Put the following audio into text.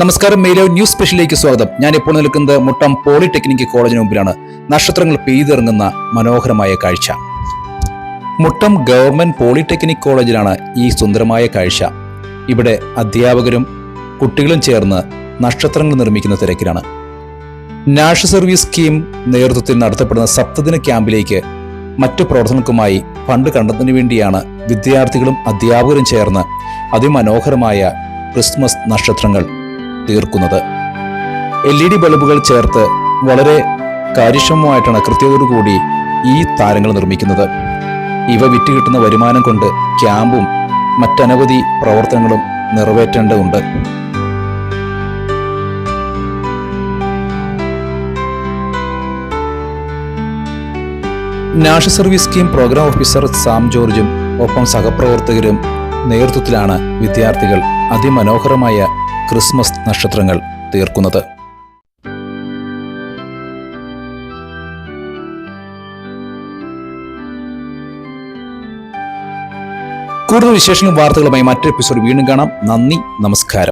നമസ്കാരം മേലോ ന്യൂസ് സ്പെഷ്യലിലേക്ക് സ്വാഗതം. ഞാൻ ഇപ്പോൾ നിൽക്കുന്നത് മുട്ടം പോളിടെക്നിക് കോളേജിന് മുമ്പിലാണ്. നക്ഷത്രങ്ങൾ പെയ്തിറങ്ങുന്ന മനോഹരമായ കാഴ്ച. മുട്ടം ഗവൺമെന്റ് പോളിടെക്നിക് കോളേജിലാണ് ഈ സുന്ദരമായ കാഴ്ച. ഇവിടെ അധ്യാപകരും കുട്ടികളും ചേർന്ന് നക്ഷത്രങ്ങൾ നിർമ്മിക്കുന്ന തിരക്കിലാണ്. നാഷണൽ സർവീസ് സ്കീം നേതൃത്വത്തിൽ നടത്തപ്പെടുന്ന സപ്തദിന ക്യാമ്പിലേക്ക് മറ്റു പ്രവർത്തനങ്ങൾക്കുമായി ഫണ്ട് കണ്ടെത്തുന്നതിന് വേണ്ടിയാണ് വിദ്യാർത്ഥികളും അധ്യാപകരും ചേർന്ന് അതിമനോഹരമായ ക്രിസ്മസ് നക്ഷത്രങ്ങൾ തീർക്കുന്നത്. എൽ ഇ ഡി ബൾബുകൾ ചേർത്ത് വളരെ കാര്യക്ഷമമായിട്ടാണ് കൃത്യതയോടുകൂടി ഈ താരങ്ങൾ നിർമ്മിക്കുന്നത്. ഇവ വിറ്റ് കിട്ടുന്ന വരുമാനം കൊണ്ട് ക്യാമ്പും മറ്റനവധി പ്രവർത്തനങ്ങളും നിറവേറ്റേണ്ടതുണ്ട്. National service scheme program officer Sam ജോർജും ഒപ്പം സഹപ്രവർത്തകരും നേതൃത്വത്തിലാണ് വിദ്യാർത്ഥികൾ അതിമനോഹരമായ ക്രിസ്മസ് നക്ഷത്രങ്ങൾ തീർക്കുന്നത്. കൂടുതൽ വിശേഷങ്ങളും വാർത്തകളുമായി മറ്റൊരു എപ്പിസോഡ് വീണ്ടും കാണാം. നന്ദി നമസ്കാരം.